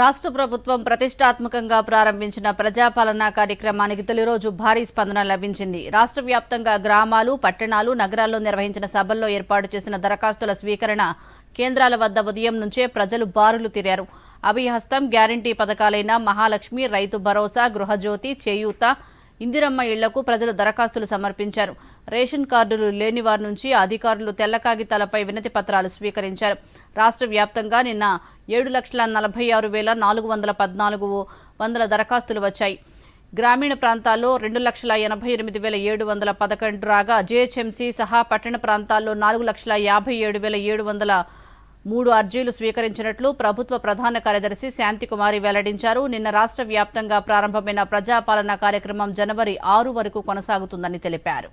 రాష్ట్ర ప్రభుత్వం ప్రతిష్టాత్మకంగా ప్రారంభించిన ప్రజాపాలన కార్యక్రమానికి తొలి రోజు భారీ స్పందన లభించింది. రాష్ట్ర వ్యాప్తంగా గ్రామాలు పట్టణాలు నగరాల్లో నిర్వహించిన సభల్లో ఏర్పాటు చేసిన దరఖాస్తుల స్వీకరణ కేంద్రాల వద్ద ఉదయం నుంచే ప్రజలు బారులు తిరారు. అభిహస్తం గ్యారంటీ పథకాలైన మహాలక్ష్మి రైతు భరోసా గృహజ్యోతి చేయూత ఇందిరమ్మ ఇళ్ళకు ప్రజలు దరఖాస్తులు సమర్పించారు. రేషన్ కార్డులు లేని వారి నుంచి అధికారులు తెల్ల కాగితాలపై వినతి పత్రాలు స్వీకరించారు. రాష్ట్ర వ్యాప్తంగా నిన్న ఏడు లక్షల నలభై ఆరు వేల నాలుగు వందల పద్నాలుగు వందల దరఖాస్తులు వచ్చాయి. గ్రామీణ ప్రాంతాల్లో రెండు లక్షల ఎనభై ఎనిమిది వేల ఏడు వందల పదకొండు రాగా జేహెచ్ఎంసీ సహా పట్టణ ప్రాంతాల్లో నాలుగు లక్షల యాభై ఏడు వేల ఏడు వందల మూడు అర్జీలు స్వీకరించినట్లు ప్రభుత్వ ప్రధాన కార్యదర్శి శాంతికుమారి వెల్లడించారు. నిన్న రాష్ట్ర వ్యాప్తంగా ప్రారంభమైన ప్రజాపాలన కార్యక్రమం జనవరి ఆరు వరకు కొనసాగుతుందని తెలిపారు.